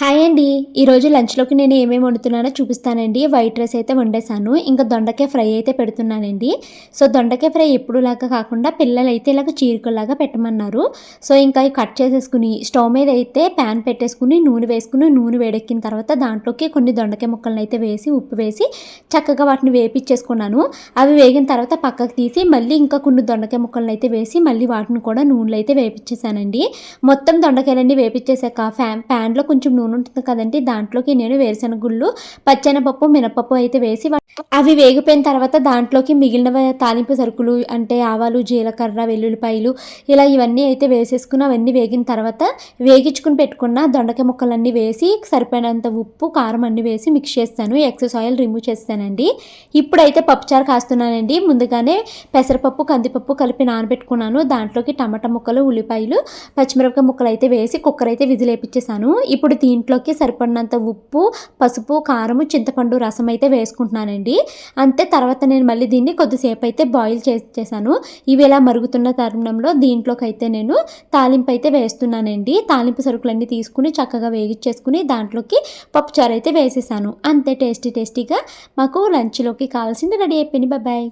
Hi అండి. ఈరోజు లంచ్లోకి నేను ఏమేమి వండుతున్నానో చూపిస్తానండి. వైట్ రైస్ అయితే వండేసాను ఇంకా దొండకాయ ఫ్రై అయితే పెడుతున్నానండి. సో దొండకాయ ఫ్రై ఎప్పుడులాగా కాకుండా పిల్లలు అయితే ఇలాగ చీరకులాగా పెట్టమన్నారు. సో ఇంకా కట్ చేసేసుకుని స్టవ్ మీద అయితే ప్యాన్ పెట్టేసుకుని నూనె వేసుకుని నూనె వేడెక్కిన తర్వాత దాంట్లోకి కొన్ని దొండకాయ ముక్కలను అయితే వేసి ఉప్పు వేసి చక్కగా వాటిని వేపించేసుకున్నాను అవి వేగిన తర్వాత పక్కకు తీసి మళ్ళీ ఇంకా కొన్ని దొండకాయ ముక్కలను అయితే వేసి మళ్ళీ వాటిని కూడా నూనెలో అయితే వేపించేసానండి మొత్తం దొండకాయలన్నీ వేపించేసాక ఫ్యాన్ ప్యాన్లో కొంచెం నూనె ఉంటుంది కదండి దాంట్లోకి నేను వేరుశనగ గుళ్ళు పచ్చెనపప్పు మినపప్పు అయితే వేసి అవి వేగిపోయిన తర్వాత దాంట్లోకి మిగిలిన తాలింపు సరుకులు అంటే ఆవాలు జీలకర్ర వెల్లుల్లిపాయలు ఇలా ఇవన్నీ అయితే వేసేసుకుని అవన్నీ వేగిన తర్వాత వేగించుకుని పెట్టుకున్న దొండకాయ ముక్కలన్నీ వేసి సరిపోయినంత ఉప్పు కారం అన్ని వేసి మిక్స్ చేస్తాను. ఎక్సెస్ ఆయిల్ రిమూవ్ చేస్తానండి. ఇప్పుడైతే పప్పుచారు కాస్తున్నానండి. ముందుగానే పెసరపప్పు కందిపప్పు కలిపి నానబెట్టుకున్నాను. దాంట్లోకి టమాటా ముక్కలు ఉల్లిపాయలు పచ్చిమిరపకాయ ముక్కలు అయితే వేసి కుక్కర్ అయితే విజిలేపించేసాను ఇప్పుడు ఇప్పుడు దీంట్లోకి సరిపడినంత ఉప్పు పసుపు కారము చింతపండు రసం అయితే వేసుకుంటున్నానండి. అంతే తర్వాత నేను మళ్ళీ దీన్ని కొద్దిసేపు అయితే బాయిల్ చేసేసాను ఇవి ఇలా మరుగుతున్న తరుణంలో దీంట్లోకి అయితే నేను తాలింపు అయితే వేస్తున్నానండి. తాలింపు సరుకులన్నీ తీసుకుని చక్కగా వేగిచ్చేసుకుని దాంట్లోకి పప్పుచారు అయితే వేసేసాను. అంతే టేస్టీ టేస్టీగా మాకు లంచ్లోకి కావాల్సింది రెడీ అయిపోయింది. బాయ్